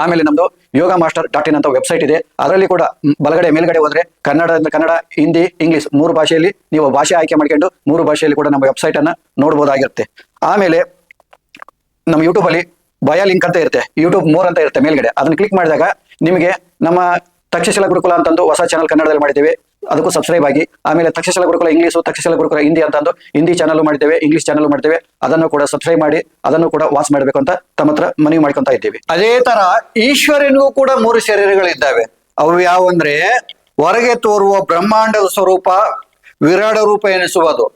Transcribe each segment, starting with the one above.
ಆಮೇಲೆ ನಮ್ದು ಯೋಗ master dot in ಅಂತ ವೆಬ್ಸೈಟ್ ಇದೆ. ಅದರಲ್ಲಿ ಕೂಡ ಬಲಗಡೆ ಮೇಲ್ಗಡೆ ಹೋದ್ರೆ ಕನ್ನಡ ಕನ್ನಡ, ಹಿಂದಿ, ಇಂಗ್ಲಿಷ್ ಮೂರು ಭಾಷೆಯಲ್ಲಿ ನೀವು ಭಾಷೆ ಆಯ್ಕೆ ಮಾಡ್ಕೊಂಡು ಮೂರು ಭಾಷೆಯಲ್ಲಿ ಕೂಡ ನಮ್ಮ ವೆಬ್ಸೈಟ್ ಅನ್ನ ನೋಡಬಹುದಾಗಿರುತ್ತೆ ಆಮೇಲೆ ನಮ್ಮ ಯೂಟ್ಯೂಬ್ ಅಲ್ಲಿ ಬಯ ಲಿಂಕ್ ಅಂತ ಇರುತ್ತೆ. ಯೂಟ್ಯೂಬ್ ಮೋರ್ ಅಂತ ಇರುತ್ತೆ ಮೇಲ್ಗಡೆ. ಅದನ್ನ ಕ್ಲಿಕ್ ಮಾಡಿದಾಗ ನಿಮಗೆ ನಮ್ಮ ತಕ್ಷಶಿಲ ಗುರುಕುಲ ಅಂತಂದು ಹೊಸ ಚಾನಲ್ ಕನ್ನಡದಲ್ಲಿ ಮಾಡಿದ್ದೇವೆ. ಅದಕ್ಕೂ ಸಬ್ಸ್ಕ್ರೈಬ್ ಆಗಿ. ಆಮೇಲೆ ತಕ್ಷಶಿಲ ಗುರುಕುಲ ಇಂಗ್ಲೀಷು ತಕ್ಷಶಿಲ ಗುರುಕುಲ ಹಿಂದಿ ಅಂತಂದು ಹಿಂದಿ ಚಾನಲ್ ಮಾಡ್ತೇವೆ ಇಂಗ್ಲಿಷ್ ಚಾನಲ್ ಮಾಡ್ತೇವೆ ಅದನ್ನು ಕೂಡ ಸಬ್ಸ್ಕ್ರೈಬ್ ಮಾಡಿ, ಅದನ್ನು ಕೂಡ ವಾಚ್ ಮಾಡಬೇಕು ಅಂತ ತಮ್ಮ ಹತ್ರ ಮನವಿ ಮಾಡ್ಕೊಂತ ಇದ್ದೀವಿ. ಅದೇ ತರ ಈಶ್ವರನಿಗೂ ಕೂಡ ಮೂರು ಶರೀರಗಳಿದ್ದಾವೆ. ಅವು ಯಾವಂದ್ರೆ ಹೊರಗೆ ತೋರುವ ಬ್ರಹ್ಮಾಂಡದ ಸ್ವರೂಪ, ವಿರಾಡ ರೂಪ ಎನಿಸುವುದು.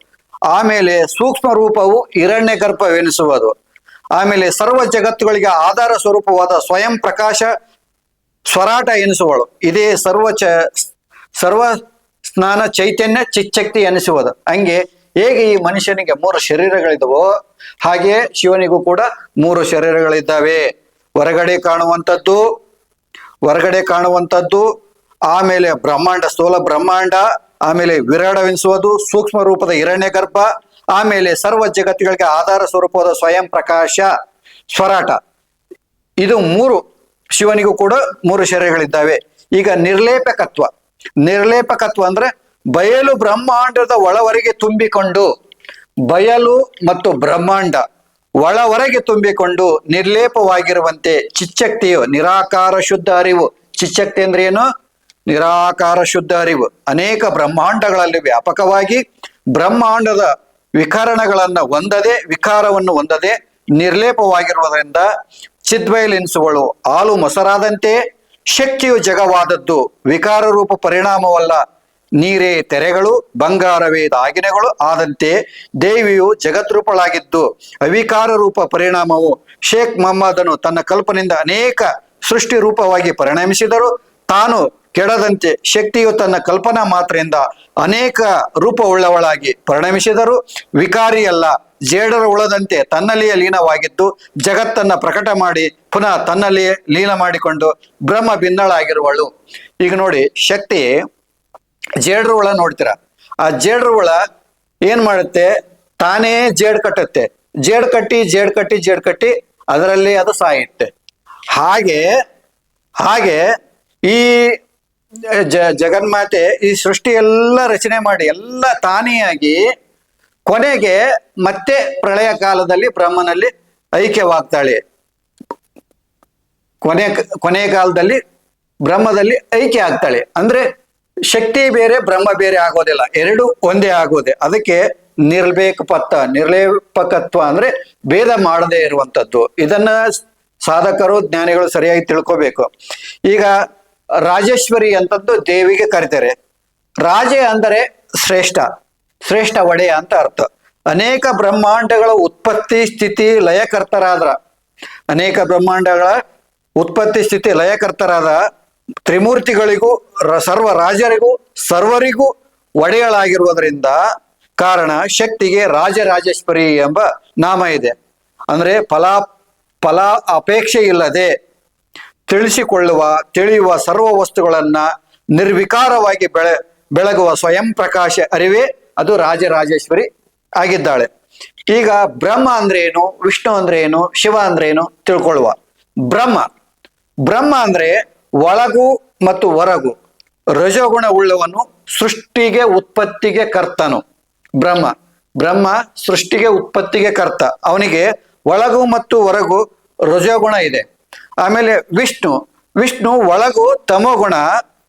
ಆಮೇಲೆ ಸೂಕ್ಷ್ಮ ರೂಪವು ಹಿರಣ್ಯ ಗರ್ಭವೆನಿಸುವುದು ಆಮೇಲೆ ಸರ್ವ ಜಗತ್ತುಗಳಿಗೆ ಆಧಾರ ಸ್ವರೂಪವಾದ ಸ್ವಯಂ ಪ್ರಕಾಶ, ಸ್ವರಾಟ ಎನಿಸುವಳು. ಇದೇ ಸರ್ವ ಸರ್ವ ಸ್ನಾನ ಚೈತನ್ಯ ಚಿಚ್ಚಕ್ತಿ ಎನಿಸುವುದು. ಹಂಗೆ ಹೇಗೆ ಈ ಮನುಷ್ಯನಿಗೆ ಮೂರು ಶರೀರಗಳಿದವೋ ಹಾಗೆ ಶಿವನಿಗೂ ಕೂಡ ಮೂರು ಶರೀರಗಳಿದ್ದಾವೆ. ಹೊರಗಡೆ ಕಾಣುವಂಥದ್ದು ಹೊರಗಡೆ ಕಾಣುವಂಥದ್ದು, ಆಮೇಲೆ ಬ್ರಹ್ಮಾಂಡ, ಸ್ಥೂಲ ಬ್ರಹ್ಮಾಂಡ, ಆಮೇಲೆ ವಿರಾಡವೆನಿಸುವುದು, ಸೂಕ್ಷ್ಮ ರೂಪದ ಹಿರಣ್ಯ ಗರ್ಭ, ಆಮೇಲೆ ಸರ್ವ ಜಗತ್ತುಗಳಿಗೆ ಆಧಾರ ಸ್ವರೂಪದ ಸ್ವಯಂ ಪ್ರಕಾಶ, ಸ್ವರಾಟ. ಇದು ಮೂರು ಶಿವನಿಗೂ ಕೂಡ ಮೂರು ಶರೀರಗಳಿದ್ದಾವೆ. ಈಗ ನಿರ್ಲೇಪಕತ್ವ. ನಿರ್ಲೇಪಕತ್ವ ಅಂದ್ರೆ ಬಯಲು ಬ್ರಹ್ಮಾಂಡದ ಒಳವರೆಗೆ ತುಂಬಿಕೊಂಡು, ಬಯಲು ಮತ್ತು ಬ್ರಹ್ಮಾಂಡ ಒಳವರೆಗೆ ತುಂಬಿಕೊಂಡು ನಿರ್ಲೇಪವಾಗಿರುವಂತೆ ಚಿಚ್ಚಕ್ತಿಯು, ನಿರಾಕಾರ ಶುದ್ಧ ಅರಿವು. ಚಿಚ್ಚಕ್ತಿ ಅಂದ್ರೆ ಏನು? ನಿರಾಕಾರ ಶುದ್ಧ ಅರಿವು. ಅನೇಕ ಬ್ರಹ್ಮಾಂಡಗಳಲ್ಲಿ ವ್ಯಾಪಕವಾಗಿ ಬ್ರಹ್ಮಾಂಡದ ವಿಕಾರಣಗಳನ್ನ ಹೊಂದದೆ, ವಿಕಾರವನ್ನು ಹೊಂದದೆ ನಿರ್ಲೇಪವಾಗಿರುವುದರಿಂದ ಚಿದ್ವೈಲೆನ್ಸುಗಳು ಹಾಲು ಮೊಸರಾದಂತೆ ಶಕ್ತಿಯು ಜಗವಾದದ್ದು ವಿಕಾರ ರೂಪ ಪರಿಣಾಮವಲ್ಲ. ನೀರೇ ತೆರೆಗಳು, ಬಂಗಾರವೇ ದಾಗಿನಗಳು. ಆದಂತೆ ದೇವಿಯು ಜಗದ್ರೂಪಳಾಗಿದ್ದು, ಅವಿಕಾರ ರೂಪ ಪರಿಣಾಮವು ಶೇಖ್ ಮೊಹಮ್ಮದನು ತನ್ನ ಕಲ್ಪನೆಯಿಂದ ಅನೇಕ ಸೃಷ್ಟಿ ರೂಪವಾಗಿ ಪರಿಣಮಿಸಿದರು. ತಾನು ಕೆಡದಂತೆ ಶಕ್ತಿಯು ತನ್ನ ಕಲ್ಪನಾ ಮಾತ್ರೆಯಿಂದ ಅನೇಕ ರೂಪವುಳ್ಳವಳಾಗಿ ಪರಿಣಮಿಸಿದರು. ವಿಕಾರಿಯಲ್ಲ ಜೇಡರ ಉಳದಂತೆ ತನ್ನಲ್ಲಿಯೇ ಲೀನವಾಗಿದ್ದು ಜಗತ್ತನ್ನ ಪ್ರಕಟ ಮಾಡಿ ಪುನಃ ತನ್ನಲ್ಲಿಯೇ ಲೀನ ಮಾಡಿಕೊಂಡು ಬ್ರಹ್ಮ ಭಿನ್ನಳಾಗಿರುವಳು ಈಗ ನೋಡಿ, ಶಕ್ತಿ ಜೇಡರ ಹುಳ ನೋಡ್ತೀರ? ಆ ಜೇಡರ ಹುಳ ಏನ್ ಮಾಡುತ್ತೆ? ತಾನೇ ಜೇಡ್ ಕಟ್ಟುತ್ತೆ. ಜೇಡ್ ಕಟ್ಟಿ ಜೇಡ್ ಕಟ್ಟಿ ಜೇಡ್ ಕಟ್ಟಿ, ಅದರಲ್ಲಿ ಅದು ಸಾಯುತ್ತೆ. ಹಾಗೆ ಹಾಗೆ ಈ ಜ ಜಗನ್ಮಾತೆ ಈ ಸೃಷ್ಟಿ ಎಲ್ಲ ರಚನೆ ಮಾಡಿ ಎಲ್ಲ ತಾನಿಯಾಗಿ ಕೊನೆಗೆ ಮತ್ತೆ ಪ್ರಳಯ ಕಾಲದಲ್ಲಿ ಬ್ರಹ್ಮನಲ್ಲಿ ಐಕ್ಯವಾಗ್ತಾಳೆ. ಕೊನೆ ಕೊನೆಯ ಕಾಲದಲ್ಲಿ ಬ್ರಹ್ಮದಲ್ಲಿ ಐಕ್ಯ ಆಗ್ತಾಳೆ. ಅಂದ್ರೆ ಶಕ್ತಿ ಬೇರೆ, ಬ್ರಹ್ಮ ಬೇರೆ ಆಗೋದಿಲ್ಲ. ಎರಡು ಒಂದೇ ಆಗೋದೆ. ಅದಕ್ಕೆ ನಿರ್ಲೇಪಕತ್ವ ನಿರ್ಲೇಪಕತ್ವ ಅಂದ್ರೆ ಭೇದ ಮಾಡದೇ ಇರುವಂತದ್ದು ಇದನ್ನ ಸಾಧಕರು, ಜ್ಞಾನಿಗಳು ಸರಿಯಾಗಿ ತಿಳ್ಕೋಬೇಕು. ಈಗ ರಾಜೇಶ್ವರಿ ಅಂತದ್ದು ದೇವಿಗೆ ಕರೀತಾರೆ ರಾಜೆ ಅಂದರೆ ಶ್ರೇಷ್ಠ ಶ್ರೇಷ್ಠ ಒಡೆಯ ಅಂತ ಅರ್ಥ. ಅನೇಕ ಬ್ರಹ್ಮಾಂಡಗಳ ಉತ್ಪತ್ತಿ, ಸ್ಥಿತಿ, ಲಯಕರ್ತರಾದ್ರ. ಅನೇಕ ಬ್ರಹ್ಮಾಂಡಗಳ ಉತ್ಪತ್ತಿ, ಸ್ಥಿತಿ, ಲಯಕರ್ತರಾದ ತ್ರಿಮೂರ್ತಿಗಳಿಗೂ ಸರ್ವ ರಾಜರಿಗೂ, ಸರ್ವರಿಗೂ ಒಡೆಯಳಾಗಿರುವುದರಿಂದ ಕಾರಣ ಶಕ್ತಿಗೆ ರಾಜರಾಜೇಶ್ವರಿ ಎಂಬ ನಾಮ ಇದೆ. ಅಂದ್ರೆ ಫಲ ಫಲ ಅಪೇಕ್ಷೆ ಇಲ್ಲದೆ ತಿಳಿಸಿಕೊಳ್ಳುವ, ತಿಳಿಯುವ ಸರ್ವ ವಸ್ತುಗಳನ್ನ ನಿರ್ವಿಕಾರವಾಗಿ ಬೆಳೆ, ಬೆಳಗುವ ಸ್ವಯಂ ಪ್ರಕಾಶ ಅರಿವೇ ಅದು ರಾಜರಾಜೇಶ್ವರಿ ಆಗಿದ್ದಾಳೆ. ಈಗ ಬ್ರಹ್ಮ ಅಂದ್ರೆ ಏನು, ವಿಷ್ಣು ಅಂದ್ರೆ ಏನು, ಶಿವ ಅಂದ್ರೆ ಏನು ತಿಳ್ಕೊಳ್ಳುವ. ಬ್ರಹ್ಮ ಬ್ರಹ್ಮ ಅಂದ್ರೆ ಒಳಗು ಮತ್ತು ಹೊರಗು ರಜೋಗುಣ ಉಳ್ಳವನು ಸೃಷ್ಟಿಗೆ ಉತ್ಪತ್ತಿಗೆ ಕರ್ತನು. ಬ್ರಹ್ಮ ಬ್ರಹ್ಮ ಸೃಷ್ಟಿಗೆ ಉತ್ಪತ್ತಿಗೆ ಕರ್ತ. ಅವನಿಗೆ ಒಳಗು ಮತ್ತು ಹೊರಗು ರಜೋಗುಣ ಇದೆ. ಆಮೇಲೆ ವಿಷ್ಣು. ವಿಷ್ಣು ಒಳಗು ತಮೋಗುಣ,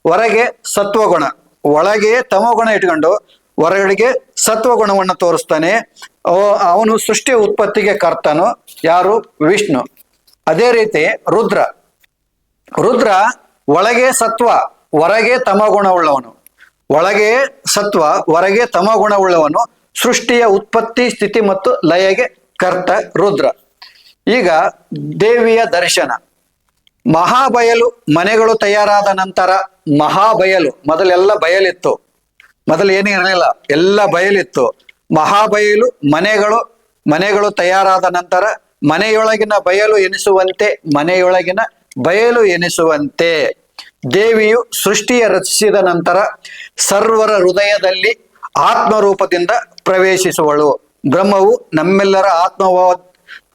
ಹೊರಗೆ ಸತ್ವಗುಣ. ಒಳಗೆ ತಮೋಗುಣ ಇಟ್ಕೊಂಡು ಹೊರಗಡೆಗೆ ಸತ್ವಗುಣವನ್ನು ತೋರಿಸ್ತಾನೆ. ಅವ- ಅವನು ಸೃಷ್ಟಿ ಉತ್ಪತ್ತಿಗೆ ಕರ್ತನು. ಯಾರು? ವಿಷ್ಣು. ಅದೇ ರೀತಿ ರುದ್ರ. ರುದ್ರ ಒಳಗೆ ಸತ್ವ, ಹೊರಗೆ ತಮಗುಣವುಳ್ಳವನು ಒಳಗೆ ಸತ್ವ, ಹೊರಗೆ ತಮಗುಣವುಳ್ಳವನು ಸೃಷ್ಟಿಯ ಉತ್ಪತ್ತಿ, ಸ್ಥಿತಿ ಮತ್ತು ಲಯಗೆ ಕರ್ತ ರುದ್ರ. ಈಗ ದೇವಿಯ ದರ್ಶನ. ಮಹಾಬಯಲು ಮನೆಗಳು ತಯಾರಾದ ನಂತರ ಮಹಾಬಯಲು, ಮೊದಲೆಲ್ಲ ಬಯಲಿತ್ತು. ಮೊದಲು ಏನೂ ಇರಲಿಲ್ಲ, ಎಲ್ಲ ಬಯಲಿತ್ತು. ಮಹಾಬಯಲು ಮನೆಗಳು ಮನೆಗಳು ತಯಾರಾದ ನಂತರ ಮನೆಯೊಳಗಿನ ಬಯಲು ಎನಿಸುವಂತೆ, ಮನೆಯೊಳಗಿನ ಬಯಲು ಎನಿಸುವಂತೆ. ದೇವಿಯು ಸೃಷ್ಟಿಯ ರಚಿಸಿದ ನಂತರ ಸರ್ವರ ಹೃದಯದಲ್ಲಿ ಆತ್ಮರೂಪದಿಂದ ಪ್ರವೇಶಿಸುವಳು. ಬ್ರಹ್ಮವು ನಮ್ಮೆಲ್ಲರ ಆತ್ಮವ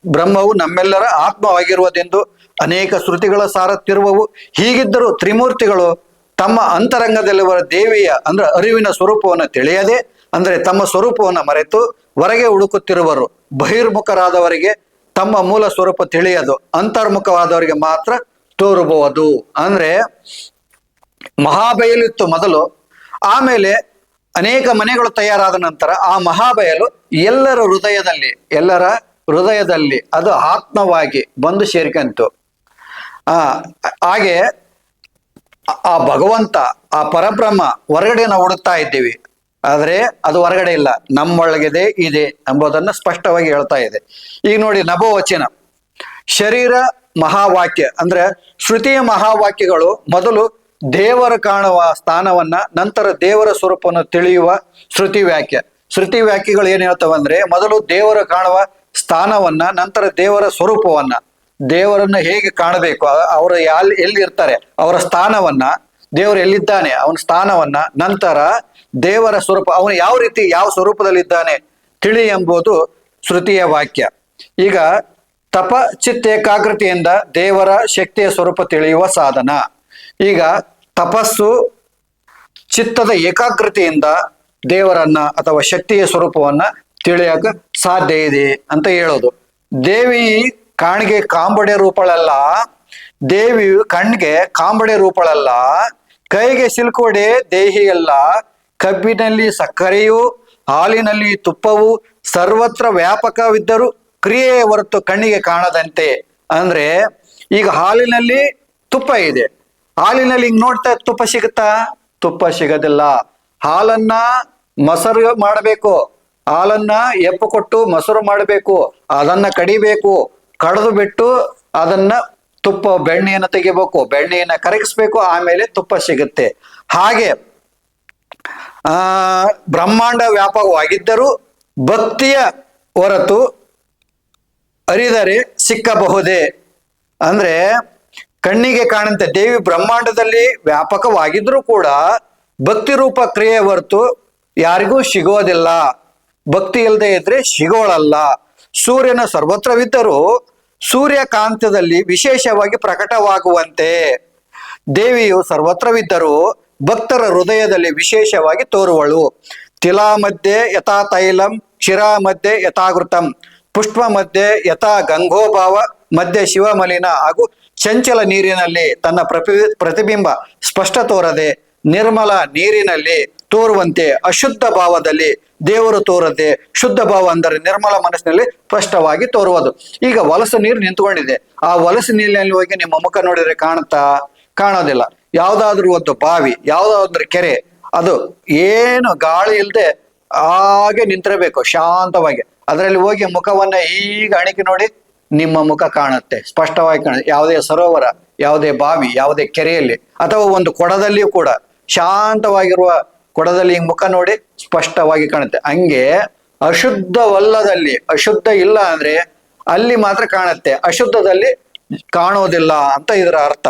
ಬ್ರಹ್ಮವು ನಮ್ಮೆಲ್ಲರ ಆತ್ಮವಾಗಿರುವುದೆಂದು ಅನೇಕ ಶ್ರುತಿಗಳ ಸಾರತ್ತಿರುವವು ಹೀಗಿದ್ದರೂ ತ್ರಿಮೂರ್ತಿಗಳು ತಮ್ಮ ಅಂತರಂಗದಲ್ಲಿರುವ ದೇವಿಯ, ಅಂದ್ರೆ ಅರಿವಿನ ಸ್ವರೂಪವನ್ನು ತಿಳಿಯದೆ, ಅಂದ್ರೆ ತಮ್ಮ ಸ್ವರೂಪವನ್ನು ಮರೆತು ಹೊರಗೆ ಹುಡುಕುತ್ತಿರುವರು. ಬಹಿರ್ಮುಖರಾದವರಿಗೆ ತಮ್ಮ ಮೂಲ ಸ್ವರೂಪ ತಿಳಿಯದು. ಅಂತರ್ಮುಖವಾದವರಿಗೆ ಮಾತ್ರ ತೋರಬಹುದು. ಅಂದ್ರೆ ಮಹಾಬಯಲಿತ್ತು ಮೊದಲು. ಆಮೇಲೆ ಅನೇಕ ಮನೆಗಳು ತಯಾರಾದ ನಂತರ ಆ ಮಹಾಬಯಲು ಎಲ್ಲರ ಹೃದಯದಲ್ಲಿ ಎಲ್ಲರ ಹೃದಯದಲ್ಲಿ ಅದು ಆತ್ಮವಾಗಿ ಬಂದು ಸೇರ್ಕಂತು. ಆ, ಹಾಗೆ ಆ ಭಗವಂತ, ಆ ಪರಬ್ರಹ್ಮ ಹೊರಗಡೆ ನಾವು ಹುಡುಕ್ತಾ ಇದ್ದೀವಿ. ಆದರೆ ಅದು ಹೊರಗಡೆ ಇಲ್ಲ. ನಮ್ಮೊಳಗಿದೆ ಇದೆ ಎಂಬುದನ್ನ ಸ್ಪಷ್ಟವಾಗಿ ಹೇಳ್ತಾ ಇದೆ. ಈಗ ನೋಡಿ ನಭೋವಚನ. ಶರೀರ ಮಹಾವಾಕ್ಯ. ಅಂದ್ರೆ ಶ್ರುತಿಯ ಮಹಾವಾಕ್ಯಗಳು ಮೊದಲು ದೇವರ ಕಾಣುವ ಸ್ಥಾನವನ್ನ ನಂತರ ದೇವರ ಸ್ವರೂಪವನ್ನು ತಿಳಿಯುವ ಶ್ರುತಿ ವ್ಯಾಖ್ಯ ಶ್ರುತಿ ವ್ಯಾಖ್ಯಗಳು ಏನ್ ಹೇಳ್ತಾವಂದ್ರೆ ಮೊದಲು ದೇವರ ಕಾಣುವ ಸ್ಥಾನವನ್ನ, ನಂತರ ದೇವರ ಸ್ವರೂಪವನ್ನ. ದೇವರನ್ನ ಹೇಗೆ ಕಾಣಬೇಕು? ಅವರು ಎಲ್ಲಿ ಇರ್ತಾರೆ ಅವರ ಸ್ಥಾನವನ್ನ, ದೇವರು ಎಲ್ಲಿದ್ದಾನೆ? ಅವನ ಸ್ಥಾನವನ್ನ, ನಂತರ ದೇವರ ಸ್ವರೂಪ, ಅವನು ಯಾವ ರೀತಿ, ಯಾವ ಸ್ವರೂಪದಲ್ಲಿದ್ದಾನೆ ತಿಳಿ ಎಂಬುದು ಶ್ರುತಿಯ ವಾಕ್ಯ. ಈಗ ತಪ ಚಿತ್ತ ಏಕಾಗ್ರತೆಯಿಂದ ದೇವರ ಶಕ್ತಿಯ ಸ್ವರೂಪ ತಿಳಿಯುವ ಸಾಧನ. ಈಗ ತಪಸ್ಸು ಚಿತ್ತದ ಏಕಾಗ್ರತೆಯಿಂದ ದೇವರನ್ನ ಅಥವಾ ಶಕ್ತಿಯ ಸ್ವರೂಪವನ್ನ ತಿಳಿಯಕ ಸಾಧ್ಯ ಇದೆ ಅಂತ ಹೇಳೋದು. ದೇವಿ ಕಾಣಿಗೆ ಕಾಂಬಡೆ ರೂಪಳಲ್ಲ, ದೇವಿ ಕಣ್ಣಿಗೆ ಕಾಂಬಡೆ ರೂಪಳಲ್ಲ, ಕೈಗೆ ಸಿಲ್ಕೋಡೆ ದೇಹಿಯಲ್ಲ, ಕಬ್ಬಿನಲ್ಲಿ ಸಕ್ಕರೆಯು, ಹಾಲಿನಲ್ಲಿ ತುಪ್ಪವು, ಸರ್ವತ್ರ ವ್ಯಾಪಕವಿದ್ದರೂ ಕ್ರಿಯೆಯ ಹೊರತು ಕಣ್ಣಿಗೆ ಕಾಣದಂತೆ. ಅಂದ್ರೆ ಈಗ ಹಾಲಿನಲ್ಲಿ ತುಪ್ಪ ಇದೆ. ಹಾಲಿನಲ್ಲಿ ಹಿಂಗ್ ನೋಡ್ತಾ ತುಪ್ಪ ಸಿಗುತ್ತಾ? ತುಪ್ಪ ಸಿಗೋದಿಲ್ಲ. ಹಾಲನ್ನ ಮೊಸರು ಮಾಡಬೇಕು. ಹಾಲನ್ನ ಎಪ್ಪು ಕೊಟ್ಟು ಮೊಸರು ಮಾಡಬೇಕು. ಅದನ್ನ ಕಡಿಬೇಕು. ಕಡಿದು ಬಿಟ್ಟು ಅದನ್ನ ತುಪ್ಪ, ಬೆಣ್ಣೆಯನ್ನು ತೆಗಿಬೇಕು. ಬೆಣ್ಣೆಯನ್ನ ಕರಗಿಸ್ಬೇಕು, ಆಮೇಲೆ ತುಪ್ಪ ಸಿಗುತ್ತೆ. ಹಾಗೆ, ಆ, ಬ್ರಹ್ಮಾಂಡ ವ್ಯಾಪಕವಾಗಿದ್ದರೂ ಭಕ್ತಿಯ ಹೊರತು ಅರಿದರೆ ಸಿಕ್ಕಬಹುದೇ? ಅಂದ್ರೆ, ಕಣ್ಣಿಗೆ ಕಾಣಂತೆ ದೇವಿ ಬ್ರಹ್ಮಾಂಡದಲ್ಲಿ ವ್ಯಾಪಕವಾಗಿದ್ರೂ ಕೂಡ ಭಕ್ತಿ ರೂಪ ಕ್ರಿಯೆ ಹೊರತು ಯಾರಿಗೂ ಸಿಗೋದಿಲ್ಲ. ಭಕ್ತಿ ಇಲ್ಲದೆ ಇದ್ರೆ ಸಿಗೋಳಲ್ಲ. ಸೂರ್ಯನ ಸರ್ವತ್ರವಿದ್ದರೂ ಸೂರ್ಯಕಾಂತದಲ್ಲಿ ವಿಶೇಷವಾಗಿ ಪ್ರಕಟವಾಗುವಂತೆ ದೇವಿಯು ಸರ್ವತ್ರವಿದ್ದರೂ ಭಕ್ತರ ಹೃದಯದಲ್ಲಿ ವಿಶೇಷವಾಗಿ ತೋರುವಳು. ತಿಲಾ ಮಧ್ಯೆ ಯಥಾ ತೈಲಂ ಶಿರಾ ಮಧ್ಯೆ ಯಥಾಗೃತಂ ಪುಷ್ಪ ಮಧ್ಯೆ ಯಥಾ ಗಂಗೋಭಾವ ಮಧ್ಯೆ ಶಿವಮಲಿನ ಹಾಗೂ ಚಂಚಲ ನೀರಿನಲ್ಲಿ ತನ್ನ ಪ್ರತಿ ಪ್ರತಿಬಿಂಬ ಸ್ಪಷ್ಟ ತೋರದೆ ನಿರ್ಮಲ ನೀರಿನಲ್ಲಿ ತೋರುವಂತೆ ಅಶುದ್ಧ ಭಾವದಲ್ಲಿ ದೇವರು ತೋರದೆ ಶುದ್ಧ ಭಾವ ಅಂದರೆ ನಿರ್ಮಲ ಮನಸ್ಸಿನಲ್ಲಿ ಸ್ಪಷ್ಟವಾಗಿ ತೋರುವುದು. ಈಗ ವಲಸ ನೀರು ನಿಂತ್ಕೊಂಡಿದೆ. ಆ ವಲಸು ನೀರಿನಲ್ಲಿ ಹೋಗಿ ನಿಮ್ಮ ಮುಖ ನೋಡಿದ್ರೆ ಕಾಣುತ್ತಾ? ಕಾಣೋದಿಲ್ಲ. ಯಾವ್ದಾದ್ರು ಒಂದು ಬಾವಿ, ಯಾವ್ದಾದ್ರು ಕೆರೆ, ಅದು ಏನು ಗಾಳಿ ಇಲ್ಲದೆ ಹಾಗೆ ನಿಂತಿರಬೇಕು ಶಾಂತವಾಗಿ. ಅದರಲ್ಲಿ ಹೋಗಿ ಮುಖವನ್ನ ಈಗ ಅಣಿಕೆ ನೋಡಿ ನಿಮ್ಮ ಮುಖ ಕಾಣುತ್ತೆ. ಸ್ಪಷ್ಟವಾಗಿ ಕಾಣುತ್ತೆ. ಯಾವುದೇ ಸರೋವರ, ಯಾವುದೇ ಬಾವಿ, ಯಾವುದೇ ಕೆರೆಯಲ್ಲಿ ಅಥವಾ ಒಂದು ಕೊಡದಲ್ಲಿಯೂ ಕೂಡ ಶಾಂತವಾಗಿರುವ ಕೊಡದಲ್ಲಿ ಹಿಂಗ್ ಮುಖ ನೋಡಿ ಸ್ಪಷ್ಟವಾಗಿ ಕಾಣುತ್ತೆ. ಹಂಗೆ ಅಶುದ್ಧವಲ್ಲದಲ್ಲಿ, ಅಶುದ್ಧ ಇಲ್ಲ ಅಂದ್ರೆ ಅಲ್ಲಿ ಮಾತ್ರ ಕಾಣುತ್ತೆ. ಅಶುದ್ಧದಲ್ಲಿ ಕಾಣೋದಿಲ್ಲ ಅಂತ ಇದರ ಅರ್ಥ.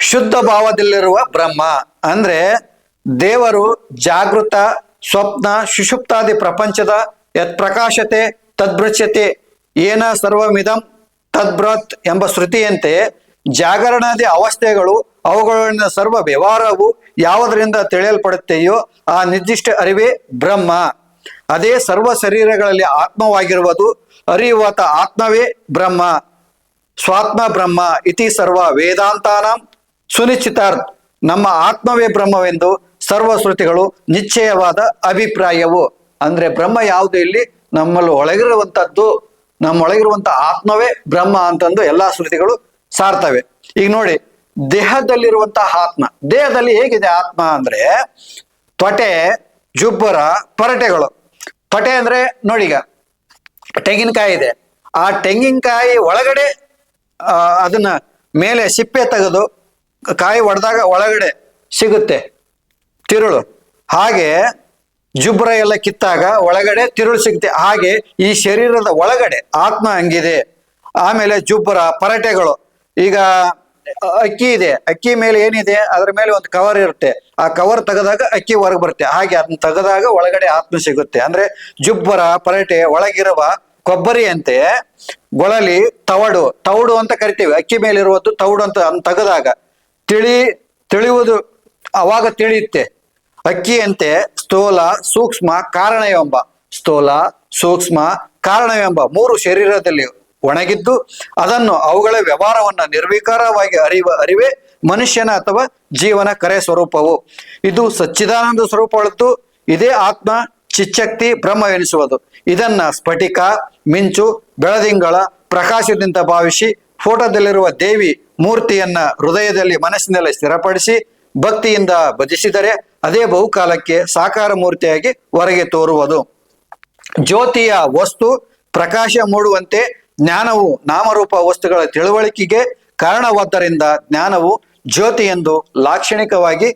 ಶುದ್ಧ ಭಾವದಲ್ಲಿರುವ ಬ್ರಹ್ಮ ಅಂದ್ರೆ ದೇವರು ಜಾಗೃತ, ಸ್ವಪ್ನ, ಸುಷುಪ್ತಾದಿ ಪ್ರಪಂಚದ ಯತ್ ಪ್ರಕಾಶತೆ ತದ್ಭೃಶ್ಯತೆ ಏನ ಸರ್ವಮಿದಂ ತದ್ಭ್ರತ್ ಎಂಬ ಶ್ರುತಿಯಂತೆ ಜಾಗರಣಾದಿ ಅವಸ್ಥೆಗಳು ಅವುಗಳಿಂದ ಸರ್ವ ವ್ಯವಹಾರವು ಯಾವುದರಿಂದ ತಿಳಿಯಲ್ಪಡುತ್ತೆಯೋ ಆ ನಿರ್ದಿಷ್ಟ ಅರಿವೇ ಬ್ರಹ್ಮ. ಅದೇ ಸರ್ವ ಶರೀರಗಳಲ್ಲಿ ಆತ್ಮವಾಗಿರುವುದು ಅರಿಯುವತ ಆತ್ಮವೇ ಬ್ರಹ್ಮ. ಸ್ವಾತ್ಮ ಬ್ರಹ್ಮ ಇತಿ ಸರ್ವ ವೇದಾಂತಾನಾಂ ಸುನಿಶ್ಚಿತಾರ್ಥ. ನಮ್ಮ ಆತ್ಮವೇ ಬ್ರಹ್ಮವೆಂದು ಸರ್ವ ಶ್ರುತಿಗಳು ನಿಶ್ಚಯವಾದ ಅಭಿಪ್ರಾಯವು. ಅಂದ್ರೆ ಬ್ರಹ್ಮ ಯಾವುದು ಇಲ್ಲಿ? ನಮ್ಮಲ್ಲಿ ಒಳಗಿರುವಂತದ್ದು, ನಮ್ಮೊಳಗಿರುವಂತ ಆತ್ಮವೇ ಬ್ರಹ್ಮ ಅಂತಂದು ಎಲ್ಲಾ ಶ್ರುತಿಗಳು ಸಾರ್ತವೆ. ಈಗ ನೋಡಿ ದೇಹದಲ್ಲಿರುವಂತಹ ಆತ್ಮ. ದೇಹದಲ್ಲಿ ಹೇಗಿದೆ ಆತ್ಮ ಅಂದ್ರೆ ತ್ವಟೆ ಜುಬ್ಬರ, ಪರಟೆಗಳು. ತ್ವಟೆ ಅಂದ್ರೆ ನೋಡಿಗ. ತೆಂಗಿನಕಾಯಿ ಇದೆ. ಆ ತೆಂಗಿನಕಾಯಿ ಒಳಗಡೆ ಅದನ್ನ ಮೇಲೆ ಸಿಪ್ಪೆ ತೆಗೆದು ಕಾಯಿ ಒಡೆದಾಗ ಒಳಗಡೆ ಸಿಗುತ್ತೆ. ತಿರುಳು. ಹಾಗೆ ಜುಬ್ರ ಎಲ್ಲ ಕಿತ್ತಾಗ ಒಳಗಡೆ ತಿರುಳು ಸಿಗುತ್ತೆ. ಹಾಗೆ ಈ ಶರೀರದ ಒಳಗಡೆ ಆತ್ಮ ಹಂಗಿದೆ. ಆಮೇಲೆ ಜುಬ್ಬರ, ಪರಟೆಗಳು. ಈಗ ಅಕ್ಕಿ ಇದೆ. ಅಕ್ಕಿ ಮೇಲೆ ಏನಿದೆ, ಅದ್ರ ಮೇಲೆ ಒಂದು ಕವರ್ ಇರುತ್ತೆ. ಆ ಕವರ್ ತೆಗೆದಾಗ ಅಕ್ಕಿ ಹೊರಗೆ ಬರುತ್ತೆ. ಹಾಗೆ ಅದನ್ನ ತೆಗೆದಾಗ ಒಳಗಡೆ ಆತ್ಮ ಸಿಗುತ್ತೆ. ಅಂದ್ರೆ ಜುಬ್ಬರ, ಪರಟೆ, ಒಳಗಿರುವ ಕೊಬ್ಬರಿಯಂತೆ ಗೊಳಲಿ ತವಡು ತೌಡು ಅಂತ ಕರಿತೀವಿ. ಅಕ್ಕಿ ಮೇಲಿರುವುದು ತೌಡು ಅಂತ ಅದನ್ನ ತೆಗೆದಾಗ. ತಿಳಿ, ತಿಳಿಯುವುದು ಅವಾಗ ತಿಳಿಯುತ್ತೆ. ಅಕ್ಕಿ ಅಂತೆ, ಸ್ಥೂಲ, ಸೂಕ್ಷ್ಮ ಕಾರಣವೆಂಬ ಸ್ಥೂಲ, ಸೂಕ್ಷ್ಮ ಕಾರಣವೆಂಬ ಮೂರು ಶರೀರದಲ್ಲಿ ಒಣಗಿದ್ದು ಅದನ್ನು ಅವುಗಳ ವ್ಯವಹಾರವನ್ನ ನಿರ್ವಿಕಾರವಾಗಿ ಅರಿವ, ಅರಿವೇ ಮನುಷ್ಯನ ಅಥವಾ ಜೀವನ ಕರೆ ಸ್ವರೂಪವು. ಇದು ಸಚ್ಚಿದಾನಂದ ಸ್ವರೂಪಗಳದ್ದು ಇದೇ ಆತ್ಮ ಚಿಚ್ಚಕ್ತಿ ಬ್ರಹ್ಮವೆನಿಸುವುದು ಇದನ್ನ ಸ್ಫಟಿಕ, ಮಿಂಚು, ಬೆಳದಿಂಗಳ ಪ್ರಕಾಶದಿಂದ ಭಾವಿಸಿ ಫೋಟೋದಲ್ಲಿರುವ ದೇವಿ ಮೂರ್ತಿಯನ್ನ ಹೃದಯದಲ್ಲಿ ಮನಸ್ಸಿನಲ್ಲಿ ಸ್ಥಿರಪಡಿಸಿ ಭಕ್ತಿಯಿಂದ ಭಜಿಸಿದರೆ ಅದೇ ಬಹುಕಾಲಕ್ಕೆ ಸಾಕಾರ ಮೂರ್ತಿಯಾಗಿ ಹೊರಗೆ ತೋರುವುದು. ಜ್ಯೋತಿಯ ವಸ್ತು ಪ್ರಕಾಶ ಮೂಡುವಂತೆ ಜ್ಞಾನವು ನಾಮರೂಪ ವಸ್ತುಗಳ ತಿಳುವಳಿಕೆಗೆ ಕಾರಣವಾದ್ದರಿಂದ ಜ್ಞಾನವು ಜ್ಯೋತಿ ಎಂದು ಲಾಕ್ಷಣಿಕವಾಗಿ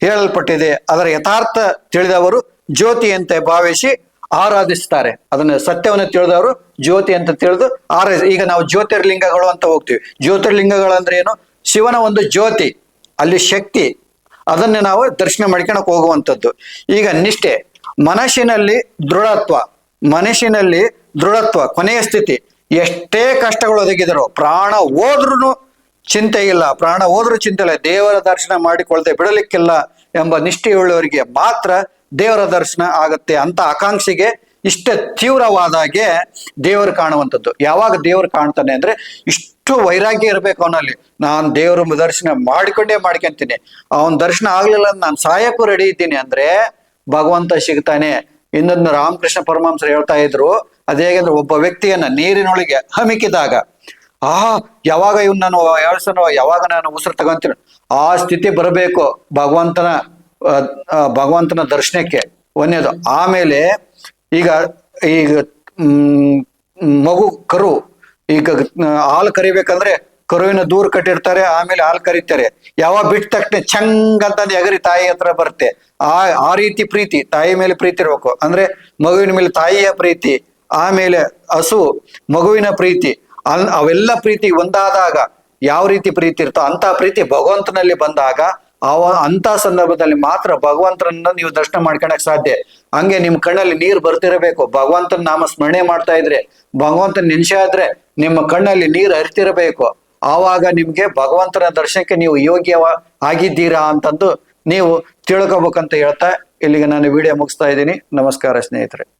ಹೇಳಲ್ಪಟ್ಟಿದೆ. ಅದರ ಯಥಾರ್ಥ ತಿಳಿದವರು ಜ್ಯೋತಿಯಂತೆ ಭಾವಿಸಿ ಆರಾಧಿಸ್ತಾರೆ ಅದನ್ನ ಸತ್ಯವನ್ನು ತಿಳಿದವರು ಜ್ಯೋತಿ ಅಂತ ತಿಳಿದು ಆರಾಧ, ಈಗ ನಾವು ಜ್ಯೋತಿರ್ಲಿಂಗಗಳು ಅಂತ ಹೋಗ್ತೀವಿ. ಜ್ಯೋತಿರ್ಲಿಂಗಗಳಂದ್ರೆ ಏನು? ಶಿವನ ಒಂದು ಜ್ಯೋತಿ, ಅಲ್ಲಿ ಶಕ್ತಿ, ಅದನ್ನ ನಾವು ದರ್ಶನ ಮಾಡ್ಕೊಳಕ್ ಹೋಗುವಂಥದ್ದು. ಈಗ ನಿಷ್ಠೆ, ಮನಸ್ಸಿನಲ್ಲಿ ದೃಢತ್ವ ಮನಸ್ಸಿನಲ್ಲಿ ದೃಢತ್ವ, ಕೊನೆಯ ಸ್ಥಿತಿ. ಎಷ್ಟೇ ಕಷ್ಟಗಳು ಒದಗಿದರು ಪ್ರಾಣ ಹೋದ್ರೂ ಚಿಂತೆ ಇಲ್ಲ. ಪ್ರಾಣ ಹೋದ್ರೂ ಚಿಂತೆ ಇಲ್ಲ. ದೇವರ ದರ್ಶನ ಮಾಡಿಕೊಳ್ಳದೆ ಬಿಡಲಿಕ್ಕಿಲ್ಲ ಎಂಬ ನಿಷ್ಠೆಯುಳ್ಳವರಿಗೆ ಮಾತ್ರ ದೇವರ ದರ್ಶನ ಆಗತ್ತೆ ಅಂತ ಆಕಾಂಕ್ಷೆಗೆ ಇಷ್ಟ ತೀವ್ರವಾದಾಗೆ ದೇವರು ಕಾಣುವಂಥದ್ದು. ಯಾವಾಗ ದೇವರು ಕಾಣ್ತಾನೆ ಅಂದ್ರೆ ಇಷ್ಟು ವೈರಾಗ್ಯ ಇರಬೇಕು ಅವನಲ್ಲಿ. ನಾನು ದೇವರ ದರ್ಶನ ಮಾಡಿಕೊಂಡೇ ಮಾಡ್ಕೊಂತೀನಿ. ಅವನ ದರ್ಶನ ಆಗ್ಲಿಲ್ಲ ನಾನು ಸಾಯಕ್ಕೂ ರೆಡಿ ಇದ್ದೀನಿ ಅಂದ್ರೆ ಭಗವಂತ ಸಿಗ್ತಾನೆ. ಇನ್ನೊಂದು ರಾಮಕೃಷ್ಣ ಪರಮಹಂಸರು ಹೇಳ್ತಾ ಇದ್ರು ಅದೇಗಂದ್ರೆ ಒಬ್ಬ ವ್ಯಕ್ತಿಯನ್ನ ನೀರಿನೊಳಗೆ ಹಮಿಕಿದಾಗ, ಆ, ಯಾವಾಗ ಇವ್ ನಾನು ಯಾವ್ಸನೋ ಯಾವಾಗ ನಾನು ಉಸಿರು ತಗೊಂತೀನಿ? ಆ ಸ್ಥಿತಿ ಬರಬೇಕು ಭಗವಂತನ ಭಗವಂತನ ದರ್ಶನಕ್ಕೆ ಒಂದೇದು ಆಮೇಲೆ ಈಗ ಈಗ ಮಗು ಕರು, ಈಗ ಹಾಲು ಕರಿಬೇಕಂದ್ರೆ ಕರುವಿನ ದೂರ ಕಟ್ಟಿರ್ತಾರೆ, ಆಮೇಲೆ ಹಾಲು ಕರೀತಾರೆ. ಯಾವಾಗ ಬಿಟ್ಟ ತಕ್ಷಣ ಚಂಗ್ ಅಂತ ಎಗರಿ ತಾಯಿ ಹತ್ರ ಬರುತ್ತೆ. ಆ ಆ ರೀತಿ ಪ್ರೀತಿ, ತಾಯಿ ಮೇಲೆ ಪ್ರೀತಿ ಇರ್ಬೇಕು. ಅಂದ್ರೆ ಮಗುವಿನ ಮೇಲೆ ತಾಯಿಯ ಪ್ರೀತಿ ಆಮೇಲೆ ಹಸು, ಮಗುವಿನ ಪ್ರೀತಿ ಅನ್ ಅವೆಲ್ಲ ಪ್ರೀತಿ ಒಂದಾದಾಗ ಯಾವ ರೀತಿ ಪ್ರೀತಿ ಇರ್ತೋ ಅಂತ ಪ್ರೀತಿ ಭಗವಂತನಲ್ಲಿ ಬಂದಾಗ ಅವ ಅಂತ ಸಂದರ್ಭದಲ್ಲಿ ಮಾತ್ರ ಭಗವಂತನನ್ನ ನೀವು ದರ್ಶನ ಮಾಡ್ಕೊಳಕ್ ಸಾಧ್ಯ. ಹಂಗೆ ನಿಮ್ ಕಣ್ಣಲ್ಲಿ ನೀರು ಬರ್ತಿರಬೇಕು. ಭಗವಂತನ ನಾಮ ಸ್ಮರಣೆ ಮಾಡ್ತಾ ಇದ್ರೆ, ಭಗವಂತನ ನೆನ್ಸಾದ್ರೆ ನಿಮ್ಮ ಕಣ್ಣಲ್ಲಿ ನೀರು ಹರಿತಿರಬೇಕು. ಆವಾಗ ನಿಮ್ಗೆ ಭಗವಂತನ ದರ್ಶನಕ್ಕೆ ನೀವು ಯೋಗ್ಯವ ಆಗಿದ್ದೀರಾ ಅಂತಂದು ನೀವು ತಿಳ್ಕೋಬೇಕಂತ ಹೇಳ್ತಾ ಇಲ್ಲಿಗೆ ನಾನು ವಿಡಿಯೋ ಮುಗಿಸ್ತಾ ಇದ್ದೀನಿ. ನಮಸ್ಕಾರ ಸ್ನೇಹಿತರೆ.